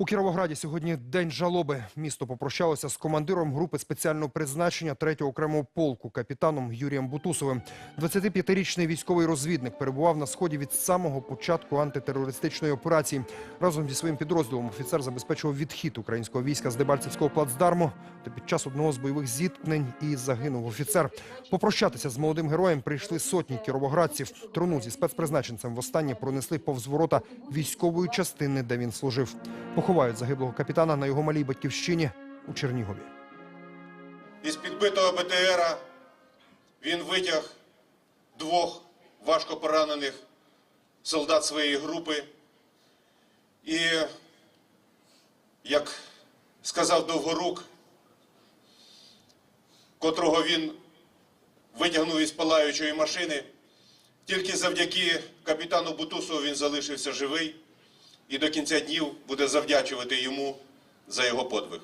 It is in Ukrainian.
У Кіровограді сьогодні день жалоби. Місто попрощалося з командиром групи спеціального призначення 3-го окремого полку, капітаном Юрієм Бутусовим. 25-річний військовий розвідник перебував на сході від самого початку антитерористичної операції. Разом зі своїм підрозділом офіцер забезпечував відхід українського війська з Дебальцевського плацдарму. Та під час одного з бойових зіткнень і загинув офіцер. Попрощатися з молодим героєм прийшли сотні кіровоградців. Трону зі спецпризначенцем востаннє пронесли повз ворота військової частини, де він служив. Поховають загиблого капітана на його малій батьківщині у Чернігові. Із підбитого БТРа він витяг двох важко поранених солдат своєї групи. І, як сказав Довгорук, котрого він витягнув із палаючої машини, тільки завдяки капітану Бутусову він залишився живий і до кінця днів буде завдячувати йому за його подвиг.